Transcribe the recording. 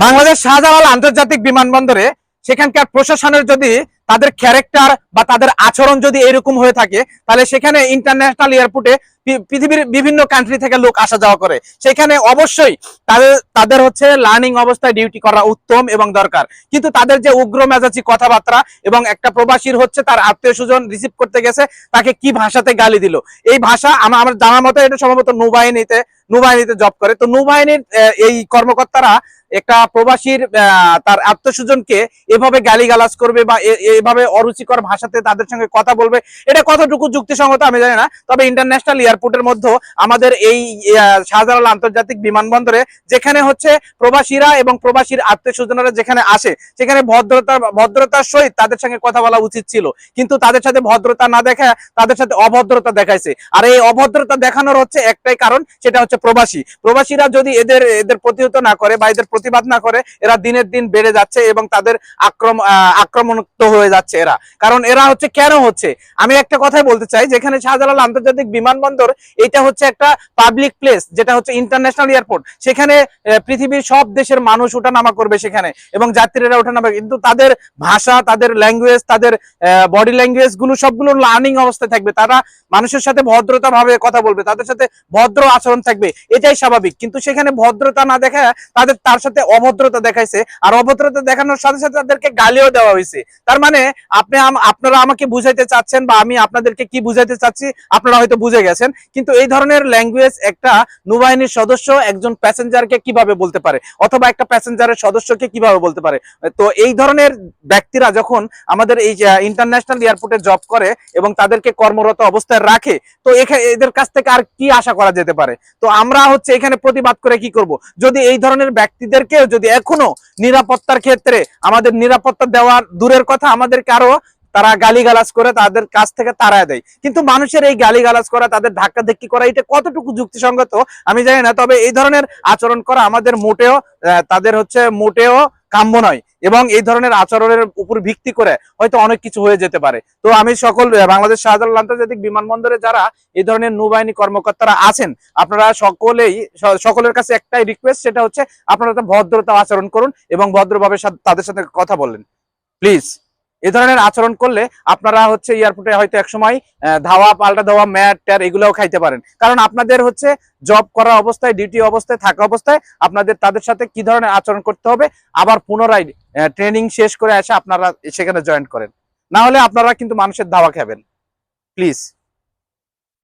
বাংলাদেশ শাহজালাল আন্তর্জাতিক বিমানবন্দরে সেখানকার প্রশাসনের যদি তাদের ক্যারেক্টার বা তাদের আচরণ যদি এরকম হয়ে থাকে, তাহলে সেখানে ইন্টারন্যাশনাল এয়ারপোর্টে পৃথিবীর বিভিন্ন কান্ট্রি থেকে লোক আসা যাওয়া করে। সেখানে অবশ্যই তাদের তাদের হচ্ছে লার্নিং অবস্থায় ডিউটি করা উত্তম এবং দরকার। কিন্তু তাদের যে উগ্র মেজাজি কথাবার্তা এবং একটা প্রবাসীর হচ্ছে তার আত্মীয় স্বজন রিসিভ করতে গেছে, তাকে কি ভাষাতে গালি দিল? এই ভাষা আমার আমার জানার মতো এটা সম্ভবত নৌবাহিনীতে নৌবাহিনীতে জব করে। তো নৌবাহিনীর এই কর্মকর্তারা একটা প্রবাসীর তার আত্মস্বজনকে এভাবে গালিগালাজ করবে বা এ- এভাবে অরুচিকর ভাষাতে তাদের সঙ্গে কথা বলবে, এটা কতটুকু যুক্তিসঙ্গত আমি জানি না। তবে ইন্টারন্যাশনাল এয়ারপোর্টের মধ্যে আমাদের এই শাহজালাল আন্তর্জাতিক বিমানবন্দরে যেখানে হচ্ছে প্রবাসীরা এবং প্রবাসীর আত্মীয়স্বজনরা যেখানে আসে, সেখানে ভদ্রতা, ভদ্রতার সহিত তাদের সঙ্গে কথা বলা উচিত ছিল। কিন্তু তাদের সাথে ভদ্রতা না দেখা, তাদের সাথে অভদ্রতা দেখাইছে। আর এই অভদ্রতা দেখানোর হচ্ছে একটাই কারণ, সেটা হচ্ছে প্রবাসী। প্রবাসীরা যদি এদের এদের প্রতিহত না করে বা এদের প্রতিবাদ না করে, এরা দিনের দিন বেড়ে যাচ্ছে এবং তাদের আক্রমণ আক্রমণাত্মক হয়ে যাচ্ছে এরা। কারণ এরা হচ্ছে কেন হচ্ছে? আমি একটা কথাই বলতে চাই, যেখানে শাহজালাল আন্তর্জাতিক বিমানবন্দর, এটা হচ্ছে একটা পাবলিক প্লেস যেটা হচ্ছে ইন্টারন্যাশনাল এয়ারপোর্ট সেখানে পৃথিবীর সব দেশের মানুষ ওঠানামা করবে সেখানে, এবং যাত্রীরা ওঠানামা কিন্তু তাদের ভাষা, তাদের ল্যাঙ্গুয়েজ তাদের বডি ল্যাঙ্গুয়েজগুলো সবগুলো লার্নিং অবস্থায় থাকবে। তারা মানুষের সাথে ভদ্রতা ভাবে কথা বলবে, তাদের সাথে ভদ্র আচরণ থাকবে, এটাই স্বাভাবিক। কিন্তু সেখানে ভদ্রতা না দেখা, তাদের, তার সাথে অভদ্রতা দেখাইছে, আর অভদ্রতা দেখানোর সাথে সাথে তাদেরকে গালিও দেওয়া হয়েছে। তার মানে আপনি আপনারা আমাকে বুঝাইতে চাচ্ছেন বা আমি আপনাদেরকে কি বুঝাইতে চাচ্ছি, আপনারা হয়তো বুঝে গেছেন। কিন্তু এই ধরনের ল্যাঙ্গুয়েজ একটা নৌবাহিনীর সদস্য একজন প্যাসেঞ্জারকে কীভাবে বলতে পারে? অথবা একটা প্যাসেঞ্জারের সদস্যকে কীভাবে বলতে পারে? তো এই ধরনের ব্যক্তিরা যখন আমাদের এই ইন্টারন্যাশনাল এয়ারপোর্টে জব করে এবং তাদেরকে কর্মরত অবস্থায় রাখে, তো এখানে এদের কাছ থেকে আর কি আশা করা যেতে পারে? তো আমরা হচ্ছে এখানে প্রতিবাদ করে কি করব? যদি এই ধরনের ব্যক্তিদেরকে যদি এখনও নিরাপত্তার ক্ষেত্রে আমাদের নিরাপত্তা দেওয়ার দূরের কথা আমাদেরকে আরও তারা গালিগালাজ করে তাদের কাছ থেকে তাড়ায় দেয়। কিন্তু মানুষের এই গালিগালাজ করা, তাদের ধাক্কা ধাক্কি করা, এটা কতটুকু যুক্তিসঙ্গত আমি জানি না, তবে এই ধরনের আচরণ করা আমাদের মোটেও তাদের হচ্ছে মোটেও কাম্য নয় এবং এই ধরনের আচরণের উপর ভিত্তি করে হয়তো অনেক কিছু হয়ে যেতে পারে। তো আমি সকল বাংলাদেশ শাহজালাল আন্তর্জাতিক বিমানবন্দরে যারা এই ধরনের নৌবাহিনী কর্মকর্তারা আছেন, আপনারা সকলেই সকলের কাছে একটাই রিকোয়েস্ট সেটা হচ্ছে আপনারা ভদ্রতা আচরণ করুন এবং ভদ্রভাবে তাদের সাথে কথা বলেন। প্লিজ এই ধরনের আচরণ করলে আপনারা হচ্ছে এয়ারপোর্টে হয়তো একসময় ধাওয়া, পাল্টা ধাওয়া, ম্যাট ট্যার এগুলোও খাইতে পারেন। কারণ আপনাদের হচ্ছে জব করা অবস্থায়, ডিউটি অবস্থায়, থাকা অবস্থায় আপনাদের, তাদের সাথে কি ধরনের আচরণ করতে হবে? আবার পুনরায় ট্রেনিং শেষ করে এসে আপনারা সেখানে জয়েন করেন। না হলে আপনারা কিন্তু মানুষের ধাওয়া খাবেন। প্লিজ।